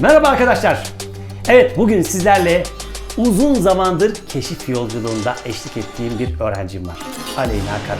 Merhaba arkadaşlar. Evet bugün sizlerle uzun zamandır keşif yolculuğunda eşlik ettiğim bir öğrencim var. Aleyna Kara.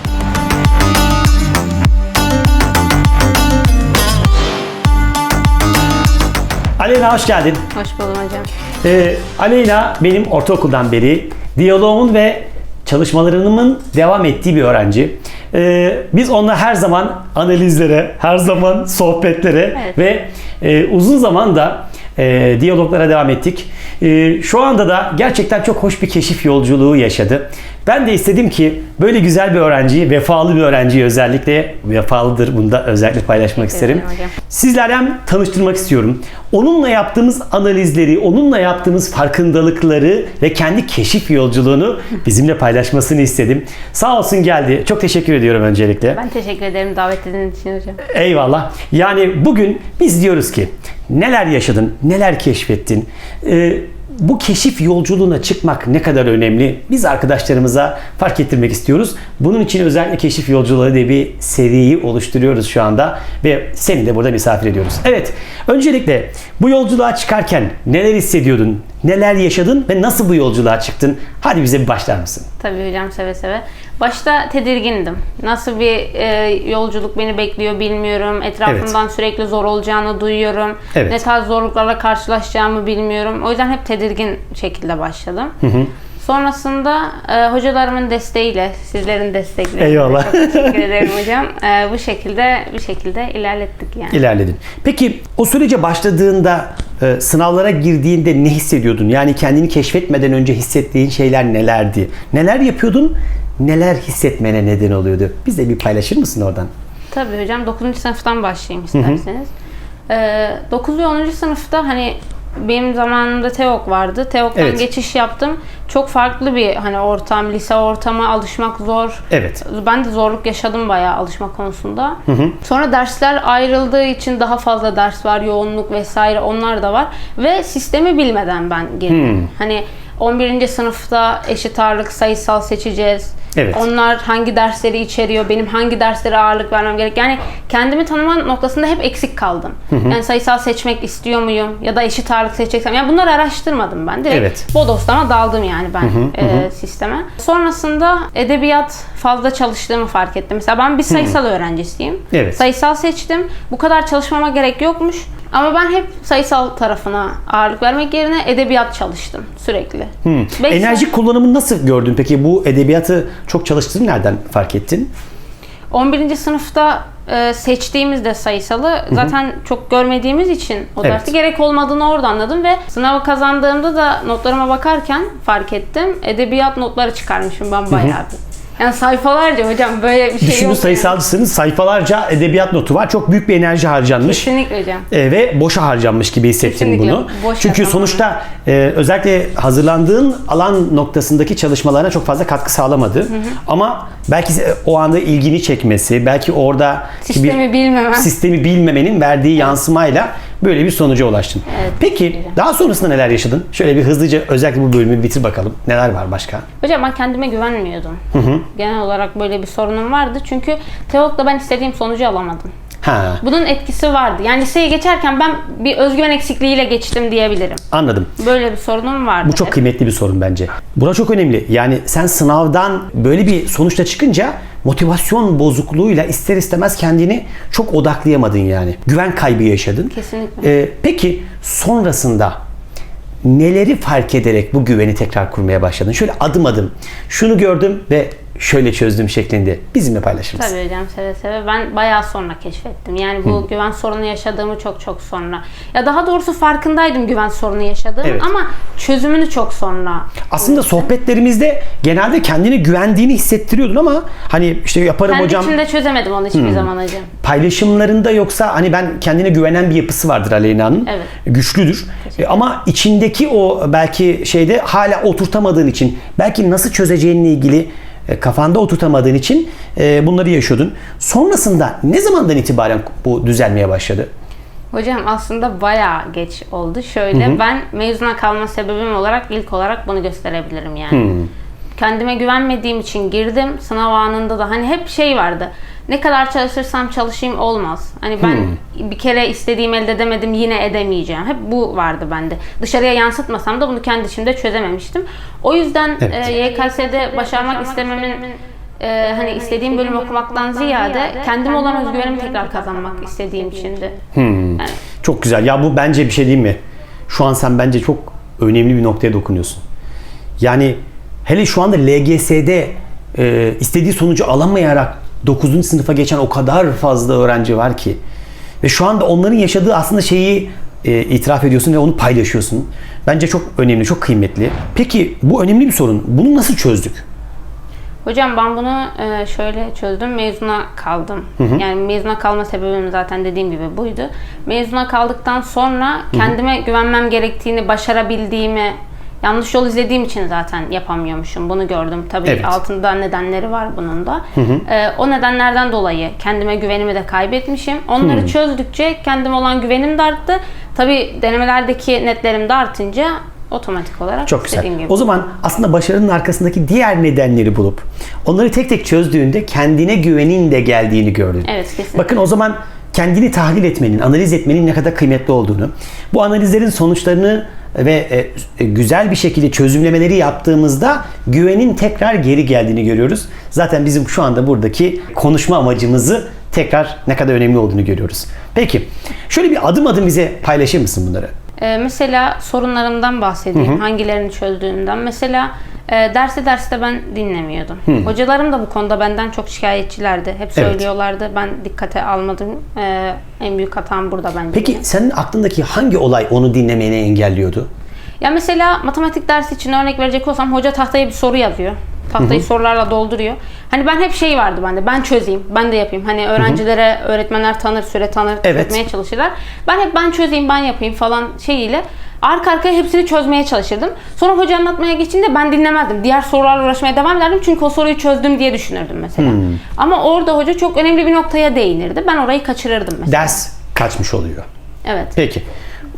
Aleyna hoş geldin. Hoş buldum hocam. Ee, Aleyna benim ortaokuldan beri diyaloğumun ve çalışmalarımın devam ettiği bir öğrenci. Ee, biz onunla her zaman analizlere, her zaman sohbetlere Evet. ve e, uzun zaman da e, diyaloglara devam ettik. E, şu anda da gerçekten çok hoş bir keşif yolculuğu yaşadı. Ben de istedim ki böyle güzel bir öğrenciyi, vefalı bir öğrenciyi özellikle vefalıdır bunu da özellikle paylaşmak isterim. Sizlerden tanıştırmak istiyorum. Onunla yaptığımız analizleri, onunla yaptığımız farkındalıkları ve kendi keşif yolculuğunu bizimle paylaşmasını istedim. Sağ olsun geldi. Çok teşekkür ediyorum öncelikle. Ben teşekkür ederim davet edildiğiniz için hocam. Eyvallah. Yani bugün biz diyoruz ki neler yaşadın, neler keşfettin? Ee, bu keşif yolculuğuna çıkmak ne kadar önemli? Biz arkadaşlarımıza fark ettirmek istiyoruz. Bunun için özellikle keşif yolculuğu diye bir seriyi oluşturuyoruz şu anda ve seni de burada misafir ediyoruz. Evet, öncelikle bu yolculuğa çıkarken neler hissediyordun, neler yaşadın ve nasıl bu yolculuğa çıktın? Hadi bize bir başlar mısın? Tabii hocam seve seve. Başta tedirgindim. Nasıl bir e, yolculuk beni bekliyor bilmiyorum. Etrafımdan sürekli zor olacağını duyuyorum. Evet. Ne tarz zorluklarla karşılaşacağımı bilmiyorum. O yüzden hep tedirgin şekilde başladım. Sonrasında e, hocalarımın desteğiyle, sizlerin destekleriyle Eyvallah. çok teşekkür ederim hocam. E, bu şekilde bir şekilde ilerlettik yani. ilerledin. Peki o sürece başladığında e, sınavlara girdiğinde ne hissediyordun? Yani kendini keşfetmeden önce hissettiğin şeyler nelerdi? Neler yapıyordun? Neler hissetmene neden oluyordu? Bize bir paylaşır mısın oradan? Tabii hocam 9. sınıftan başlayayım isterseniz. Ee, 9 ve 10. sınıfta hani benim zamanımda TEOK vardı. TEOK'tan Evet. geçiş yaptım. Çok farklı bir hani ortam, lise ortama alışmak zor. Evet. Ben de zorluk yaşadım bayağı alışma konusunda. Sonra dersler ayrıldığı için daha fazla ders var, yoğunluk vesaire onlar da var. Ve sistemi bilmeden ben girdim. Hani 11. sınıfta eşit ağırlık sayısal seçeceğiz. Evet. Onlar hangi dersleri içeriyor, benim hangi derslere ağırlık vermem gerek. Yani kendimi tanıma noktasında hep eksik kaldım. Yani sayısal seçmek istiyor muyum ya da eşit ağırlık seçeceksem. Yani bunları araştırmadım ben. Direkt Evet. bodoslama daldım yani ben e, sisteme. Sonrasında edebiyat fazla çalıştığımı fark ettim. Mesela ben bir sayısal öğrencisiyim. Evet. Sayısal seçtim. Bu kadar çalışmama gerek yokmuş. Ama ben hep sayısal tarafına ağırlık vermek yerine edebiyat çalıştım sürekli. Beş Enerji kullanımını nasıl gördün peki? Bu edebiyatı çok çalıştığını nereden fark ettin? 11. sınıfta e, seçtiğimizde sayısalı zaten çok görmediğimiz için o Evet. derste gerek olmadığını orada anladım ve sınavı kazandığımda da notlarıma bakarken fark ettim. Edebiyat notları çıkarmışım ben bayağı bir. Yani sayfalarca hocam böyle bir şey Düşünün yok. sayısalcısınız. Sayfalarca edebiyat notu var. Çok büyük bir enerji harcanmış. Kesinlikle hocam. E, ve boşa harcanmış gibi hissettim Kesinlikle. bunu. Boşa, Çünkü tamamen. sonuçta e, özellikle hazırlandığın alan noktasındaki çalışmalarına çok fazla katkı sağlamadı. Ama belki se- o anda ilgini çekmesi, belki orada Sistemi bilmemem. sistemi bilmemenin verdiği yansımayla böyle bir sonuca ulaştın. Evet, Peki kesinlikle. daha sonrasında neler yaşadın? Şöyle bir hızlıca özellikle bu bölümü bitir bakalım. Neler var başka? Hocam ben kendime güvenmiyordum. Genel olarak böyle bir sorunum vardı. Çünkü TEOK'ta ben istediğim sonucu alamadım. Ha, Bunun etkisi vardı. Yani liseye geçerken ben bir özgüven eksikliğiyle geçtim diyebilirim. anladım. Böyle bir sorunum vardı. Bu çok kıymetli bir sorun bence. Buna çok önemli. Yani sen sınavdan böyle bir sonuçla çıkınca motivasyon bozukluğuyla ister istemez kendini çok odaklayamadın yani. Güven kaybı yaşadın. Kesinlikle. Ee, peki sonrasında neleri fark ederek bu güveni tekrar kurmaya başladın? Şöyle adım adım. Şunu gördüm ve şöyle çözdüm şeklinde bizimle paylaşır mısın? Tabii hocam seve seve. Ben bayağı sonra keşfettim. Yani bu güven sorunu yaşadığımı çok çok sonra. Ya daha doğrusu farkındaydım güven sorunu yaşadığımı Evet. ama çözümünü çok sonra. Aslında sohbetlerimizde genelde kendine güvendiğini hissettiriyordun ama hani işte yaparım Kendi hocam içimde çözemedim onu hiçbir zaman hocam. paylaşımlarında yoksa hani ben kendine güvenen bir yapısı vardır Aleyna'nın. Evet. Güçlüdür. E, ama içindeki o belki şeyde hala oturtamadığın için belki nasıl çözeceğinle ilgili kafanda oturtamadığın için e, bunları yaşıyordun. Sonrasında ne zamandan itibaren bu düzelmeye başladı? Hocam aslında bayağı geç oldu. Şöyle ben mezuna kalma sebebim olarak ilk olarak bunu gösterebilirim yani. Kendime güvenmediğim için girdim. Sınav anında da hani hep şey vardı. Ne kadar çalışırsam çalışayım olmaz. Hani ben Hmm. bir kere istediğim elde edemedim yine edemeyeceğim. Hep bu vardı bende. Dışarıya yansıtmasam da bunu kendi içimde çözememiştim. O yüzden Evet. e, YKS'de başarmak istememin e, hani istediğim bölüm okumaktan ziyade kendime olan özgüvenimi tekrar kazanmak istediğim içindi. Hmm. Çok güzel. Ya bu bence bir şey değil mi? Şu an sen bence çok önemli bir noktaya dokunuyorsun. Yani hele şu anda LGS'de e, istediği sonucu alamayarak 9. sınıfa geçen o kadar fazla öğrenci var ki. Ve şu anda onların yaşadığı aslında şeyi e, itiraf ediyorsun ve onu paylaşıyorsun. Bence çok önemli, çok kıymetli. Peki bu önemli bir sorun. Bunu nasıl çözdük? Hocam ben bunu e, şöyle çözdüm. Mezuna kaldım. Yani mezuna kalma sebebim zaten dediğim gibi buydu. Mezuna kaldıktan sonra kendime güvenmem gerektiğini, başarabildiğimi, yanlış yol izlediğim için zaten yapamıyormuşum. Bunu gördüm. Tabii Evet. altında nedenleri var bunun da. E, o nedenlerden dolayı kendime güvenimi de kaybetmişim. Onları çözdükçe kendime olan güvenim de arttı. Tabii denemelerdeki netlerim de artınca otomatik olarak Çok güzel. gibi. O zaman aslında başarının arkasındaki diğer nedenleri bulup onları tek tek çözdüğünde kendine güvenin de geldiğini gördün. Evet, kesinlikle. Bakın o zaman kendini tahlil etmenin, analiz etmenin ne kadar kıymetli olduğunu, bu analizlerin sonuçlarını ve e, e, güzel bir şekilde çözümlemeleri yaptığımızda güvenin tekrar geri geldiğini görüyoruz. Zaten bizim şu anda buradaki konuşma amacımızı tekrar ne kadar önemli olduğunu görüyoruz. Peki, şöyle bir adım adım bize paylaşır mısın bunları? Ee, mesela sorunlarımdan bahsedeyim. Hangilerini çözdüğümden. Mesela e, derste derste ben dinlemiyordum. Hocalarım da bu konuda benden çok şikayetçilerdi. Hep söylüyorlardı. Ben dikkate almadım. Ee, en büyük hatam burada bence. Peki senin aklındaki hangi olay onu dinlemeni engelliyordu? Ya mesela matematik dersi için örnek verecek olsam hoca tahtaya bir soru yazıyor. Tahtayı sorularla dolduruyor. Hani ben hep şey vardı bende. Ben çözeyim, ben de yapayım. Hani öğrencilere öğretmenler tanır, süre tanır, Evet. çözmeye çalışırlar. Ben hep ben çözeyim, ben yapayım falan şeyiyle arka arkaya hepsini çözmeye çalışırdım. Sonra hoca anlatmaya geçince ben dinlemezdim. Diğer sorularla uğraşmaya devam ederdim. Çünkü o soruyu çözdüm diye düşünürdüm mesela. Ama orada hoca çok önemli bir noktaya değinirdi. Ben orayı kaçırırdım mesela. Ders kaçmış oluyor. Evet. Peki.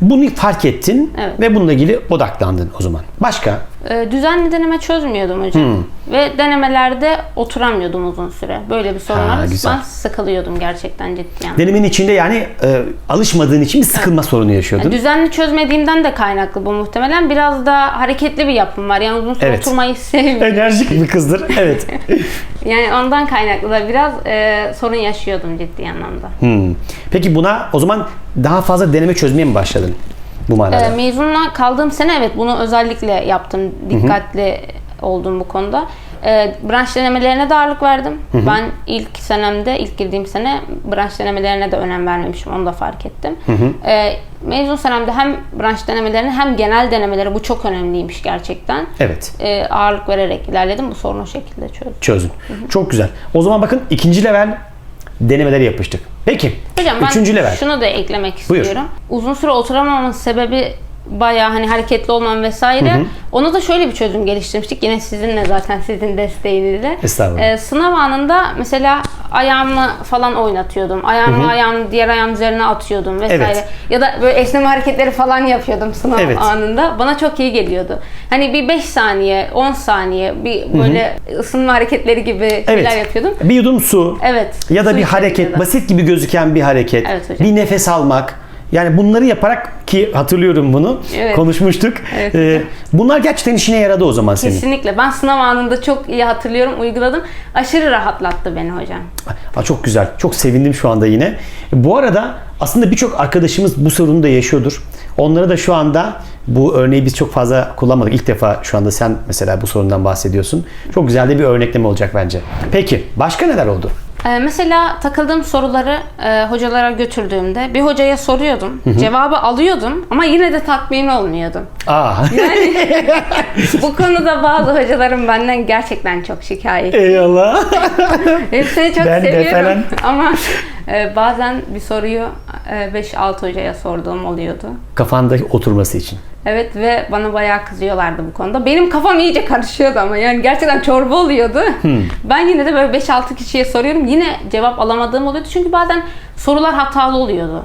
Bunu fark ettin Evet. ve bununla ilgili odaklandın o zaman. Başka? Ee, düzenli deneme çözmüyordum hocam. Hmm. Ve denemelerde oturamıyordum uzun süre. Böyle bir sorun var. Ben sıkılıyordum gerçekten ciddi anlamda. Denemenin içinde yani e, alışmadığın için bir sıkılma sorunu yaşıyordun. Düzenli çözmediğimden de kaynaklı bu muhtemelen. Biraz da hareketli bir yapım var. Yani uzun süre Evet. oturmayı sevmiyorum. Enerjik bir kızdır. Evet. Yani ondan kaynaklı da biraz e, sorun yaşıyordum ciddi anlamda. Hmm. Peki buna o zaman daha fazla deneme çözmeye mi başladın bu manada? E, mezunla kaldığım sene evet bunu özellikle yaptım. Dikkatli oldum bu konuda. E, branş denemelerine de ağırlık verdim. Ben ilk senemde, ilk girdiğim sene branş denemelerine de önem vermemişim. Onu da fark ettim. E, mezun senemde hem branş denemelerine hem genel denemeleri bu çok önemliymiş gerçekten. Evet. E, ağırlık vererek ilerledim. Bu sorunu o şekilde çözdüm. Çözdün. Çok güzel. O zaman bakın ikinci level denemeleri yapıştık. Peki. Hocam ben Üçüncü level. şunu da eklemek Buyur. istiyorum. Uzun süre oturamamamın sebebi bayağı hani hareketli olmam vesaire. Ona da şöyle bir çözüm geliştirmiştik. Yine sizinle zaten sizin desteğinizle. Estağfurullah. Ee, sınav anında mesela ayağımı falan oynatıyordum. Ayağımı ayağımın diğer ayağım üzerine atıyordum vesaire. Evet. Ya da böyle esneme hareketleri falan yapıyordum sınav Evet. anında. Bana çok iyi geliyordu. Hani bir 5 saniye, 10 saniye bir böyle ısınma hareketleri gibi şeyler Evet. yapıyordum. Bir yudum su. Evet. Ya da su bir hareket, basit gibi gözüken bir hareket. Evet hocam. bir nefes almak. Yani bunları yaparak ki hatırlıyorum bunu. Evet. Konuşmuştuk. Evet. Ee, bunlar gerçekten işine yaradı o zaman senin. Kesinlikle. Ben sınav anında çok iyi hatırlıyorum, uyguladım. Aşırı rahatlattı beni hocam. Aa, çok güzel. Çok sevindim şu anda yine. Bu arada aslında birçok arkadaşımız bu sorunu da yaşıyordur. Onlara da şu anda bu örneği biz çok fazla kullanmadık. İlk defa şu anda sen mesela bu sorundan bahsediyorsun. Çok güzel de bir örnekleme olacak bence. Peki başka neler oldu? Ee, mesela takıldığım soruları e, hocalara götürdüğümde bir hocaya soruyordum. Cevabı alıyordum ama yine de tatmin olmuyordum. Aa. Bu konuda bazı hocalarım benden gerçekten çok şikayet. Eyvallah. Hepsini çok Ben de seviyorum ama e, bazen bir soruyu e, 5-6 hocaya sorduğum oluyordu. Kafanda oturması için. Evet ve bana bayağı kızıyorlardı bu konuda. Benim kafam iyice karışıyordu ama yani gerçekten çorba oluyordu. Ben yine de böyle 5-6 kişiye soruyorum. Yine cevap alamadığım oluyordu. Çünkü bazen sorular hatalı oluyordu.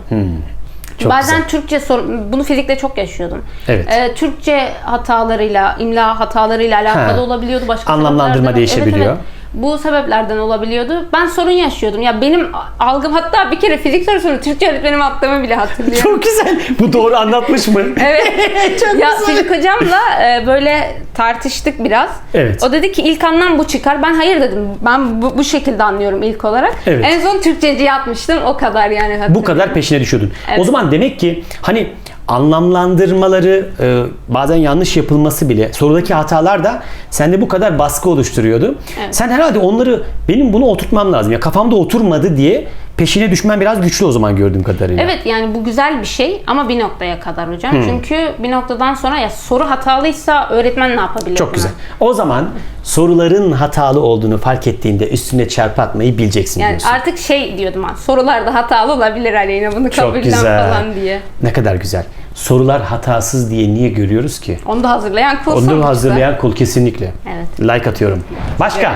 Çok bazen güzel. Türkçe sor bunu fizikte çok yaşıyordum. Evet. Ee, Türkçe hatalarıyla, imla hatalarıyla alakalı Ha. olabiliyordu. Başka Anlamlandırma değişebiliyor. Evet, evet. Bu sebeplerden olabiliyordu. Ben sorun yaşıyordum. Ya benim algım hatta bir kere fizik sorusunu Türkçe öğretmenime attığımı bile hatırlıyorum. Çok güzel. Bu doğru anlatmış mı? Evet. Çok ya güzel. fizik hocamla e, böyle tartıştık biraz. Evet. O dedi ki ilk anlam bu çıkar. Ben hayır dedim. Ben bu, bu şekilde anlıyorum ilk olarak. Evet. En son Türkçeciye atmıştım. O kadar yani Bu kadar peşine düşüyordun. Evet. O zaman demek ki hani anlamlandırmaları e, bazen yanlış yapılması bile sorudaki hatalar da sende bu kadar baskı oluşturuyordu. Evet. Sen herhalde onları benim bunu oturtmam lazım ya kafamda oturmadı diye peşine düşmen biraz güçlü o zaman gördüğüm kadarıyla. Evet yani bu güzel bir şey ama bir noktaya kadar hocam. Çünkü bir noktadan sonra ya soru hatalıysa öğretmen ne yapabilir? Çok buna? güzel. O zaman soruların hatalı olduğunu fark ettiğinde üstüne çarpı atmayı bileceksin Yani diyorsun. artık şey diyordum ben. Sorularda hatalı olabilir Aleyna bunu Çok kabullen falan diye. Ne kadar güzel. Sorular hatasız diye niye görüyoruz ki? Onu da hazırlayan kul Onu sonuçta. hazırlayan kul kesinlikle. Evet. Like atıyorum. Başka?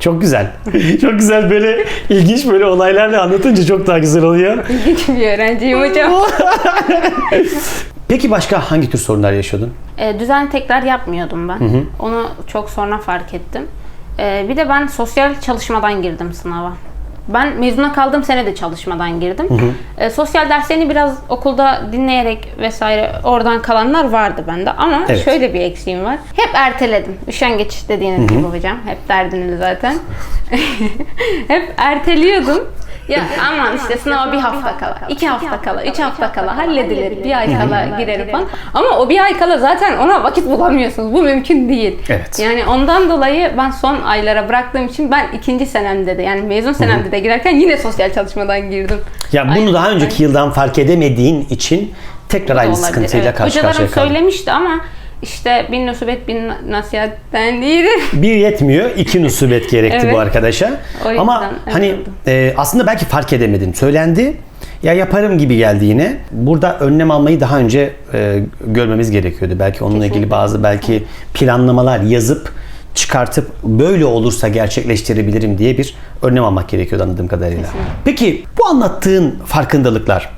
Çok güzel. çok güzel böyle ilginç böyle olaylarla anlatınca çok daha güzel oluyor. İlginç bir öğrenciyim hocam. Peki başka hangi tür sorunlar yaşıyordun? E, düzen tekrar yapmıyordum ben. Onu çok sonra fark ettim. E, bir de ben sosyal çalışmadan girdim sınava. Ben mezuna kaldığım sene de çalışmadan girdim. E, sosyal derslerini biraz okulda dinleyerek vesaire oradan kalanlar vardı bende. Ama Evet. şöyle bir eksiğim var. Hep erteledim. Üşengeç dediğiniz gibi hocam. Hep derdiniz zaten. Hep erteliyordum. Ya aman işte sınava bir hafta kala, iki hafta kala, üç hafta kala halledilir, bir ay kala girerim falan. Ama o bir ay kala zaten ona vakit bulamıyorsunuz. Bu mümkün değil. Evet. Yani ondan dolayı ben son aylara bıraktığım için ben ikinci senemde de yani mezun senemde de girerken yine sosyal çalışmadan girdim. Ya bunu Aynen, daha önceki yıldan fark edemediğin için tekrar aynı Olabilir, sıkıntıyla evet. karşı karşıya kaldın. söylemişti ama işte bin nusubet bin nasihatten değildir. Bir yetmiyor, iki nusubet gerekti Evet. bu arkadaşa. Ama hani e, aslında belki fark edemedin. Söylendi. Ya yaparım gibi geldi yine. Burada önlem almayı daha önce e, görmemiz gerekiyordu. Belki onunla ilgili Kesinlikle. bazı belki planlamalar yazıp çıkartıp böyle olursa gerçekleştirebilirim diye bir önlem almak gerekiyordu anladığım kadarıyla. Peki bu anlattığın farkındalıklar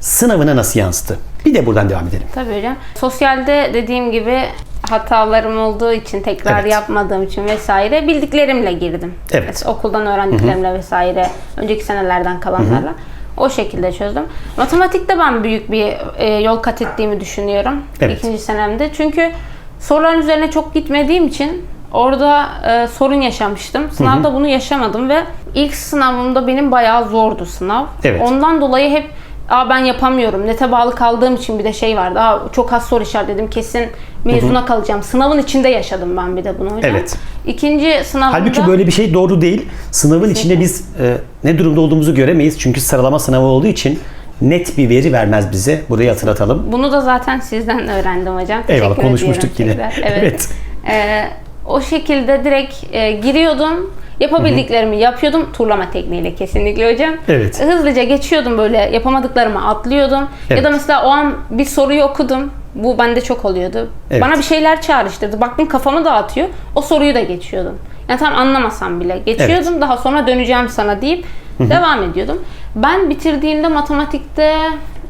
sınavına nasıl yansıdı? Bir de buradan devam edelim. Tabii hocam. Sosyalde dediğim gibi hatalarım olduğu için tekrar Evet. yapmadığım için vesaire bildiklerimle girdim. Evet. Mesela okuldan öğrendiklerimle vesaire önceki senelerden kalanlarla o şekilde çözdüm. Matematikte ben büyük bir e, yol kat ettiğimi düşünüyorum Evet. ikinci senemde. Çünkü soruların üzerine çok gitmediğim için orada e, sorun yaşamıştım. Sınavda bunu yaşamadım ve ilk sınavımda benim bayağı zordu sınav. Evet. Ondan dolayı hep Aa ben yapamıyorum. Nete bağlı kaldığım için bir de şey vardı. Aa çok az soru işaretledim. Kesin mezuna kalacağım. Sınavın içinde yaşadım ben bir de bunu hocam. Evet. İkinci sınavımda Halbuki böyle bir şey doğru değil. Sınavın içinde biz e, ne durumda olduğumuzu göremeyiz. Çünkü sıralama sınavı olduğu için net bir veri vermez bize. Burayı hatırlatalım. bunu da zaten sizden öğrendim hocam. Eyvallah Teşekkür konuşmuştuk yine. tekrar. Evet. Ee, o şekilde direkt e, giriyordum. Yapabildiklerimi yapıyordum. Turlama tekniğiyle kesinlikle hocam. Evet. Hızlıca geçiyordum böyle yapamadıklarımı atlıyordum. Evet. Ya da mesela o an bir soruyu okudum. Bu bende çok oluyordu. Evet. Bana bir şeyler çağrıştırdı. Baktım kafamı dağıtıyor. O soruyu da geçiyordum. Yani tam anlamasam bile geçiyordum. Daha sonra döneceğim sana deyip devam ediyordum. Ben bitirdiğimde matematikte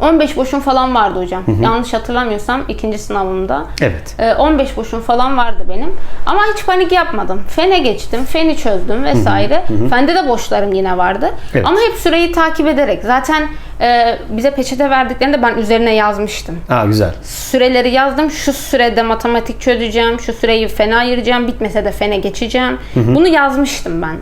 15 boşum falan vardı hocam. Yanlış hatırlamıyorsam ikinci sınavımda. Evet. Ee, 15 boşum falan vardı benim. Ama hiç panik yapmadım. Fene geçtim, feni çözdüm vesaire. Fende de boşlarım yine vardı. Evet. Ama hep süreyi takip ederek. Zaten e, bize peçete verdiklerinde ben üzerine yazmıştım. Aa güzel. Süreleri yazdım. Şu sürede matematik çözeceğim. Şu süreyi fene ayıracağım. Bitmese de fene geçeceğim. Bunu yazmıştım ben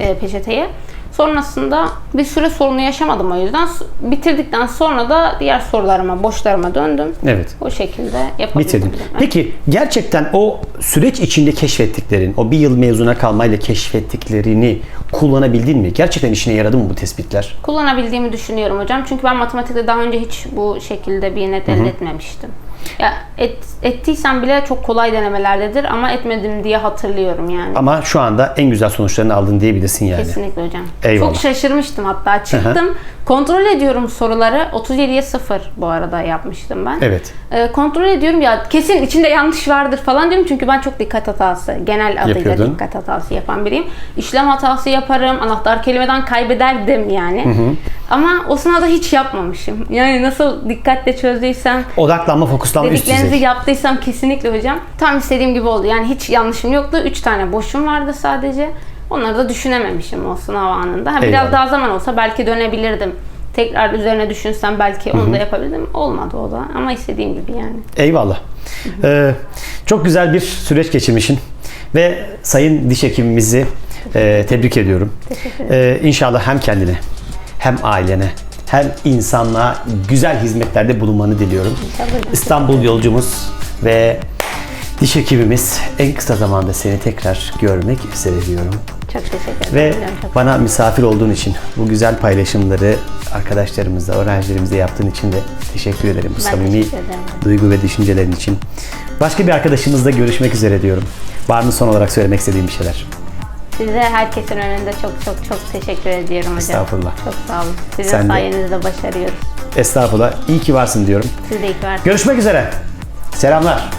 e, peçeteye. Sonrasında bir süre sorunu yaşamadım o yüzden. Bitirdikten sonra da diğer sorularıma, boşlarıma döndüm. Evet. O şekilde yapabildim. Bitirdim. Peki gerçekten o süreç içinde keşfettiklerin, o bir yıl mezuna kalmayla keşfettiklerini kullanabildin mi? Gerçekten işine yaradı mı bu tespitler? kullanabildiğimi düşünüyorum hocam. Çünkü ben matematikte daha önce hiç bu şekilde bir net elde etmemiştim. Ya et, ettiysem bile çok kolay denemelerdedir ama etmedim diye hatırlıyorum yani. Ama şu anda en güzel sonuçlarını aldın diyebilirsin yani. Kesinlikle hocam. Eyvallah. Çok şaşırmıştım hatta. Çıktım, kontrol ediyorum soruları. 37'ye 0 bu arada yapmıştım ben. Evet. Ee, kontrol ediyorum ya kesin içinde yanlış vardır falan diyorum çünkü ben çok dikkat hatası, genel adıyla Yapıyordun. dikkat hatası yapan biriyim. İşlem hatası yaparım, anahtar kelimeden kaybederdim yani. Ama o sınavda hiç yapmamışım. Yani nasıl dikkatle çözdüysem, Odaklanma, fokuslanma üst dediklerinizi düzey. yaptıysam kesinlikle hocam. Tam istediğim gibi oldu. Yani hiç yanlışım yoktu. 3 tane boşum vardı sadece. Onları da düşünememişim o sınav anında. Ha, Eyvallah. biraz daha zaman olsa belki dönebilirdim. Tekrar üzerine düşünsem belki onu da yapabilirdim. Olmadı o da ama istediğim gibi yani. Eyvallah. Ee, çok güzel bir süreç geçirmişsin. Ve sayın diş hekimimizi e, tebrik ediyorum. Teşekkür Ee, inşallah hem kendine hem ailene hem insanlığa güzel hizmetlerde bulunmanı diliyorum. İnşallah. İstanbul yolcumuz ve diş hekimimiz en kısa zamanda seni tekrar görmek üzere diyorum. Çok teşekkür Ve ederim. Çok bana misafir olduğun için, bu güzel paylaşımları arkadaşlarımızla, öğrencilerimizle yaptığın için de teşekkür ederim. Bu Ben samimi ederim. duygu ve düşüncelerin için. Başka bir arkadaşımızla görüşmek üzere diyorum. Var mı son olarak söylemek istediğim bir şeyler? Size herkesin önünde çok çok çok teşekkür ediyorum hocam. Estağfurullah. Çok sağ olun. Sizin Sen de. sayenizde başarıyoruz. Estağfurullah. İyi ki varsın diyorum. Siz de iyi ki varsınız. Görüşmek üzere. Selamlar.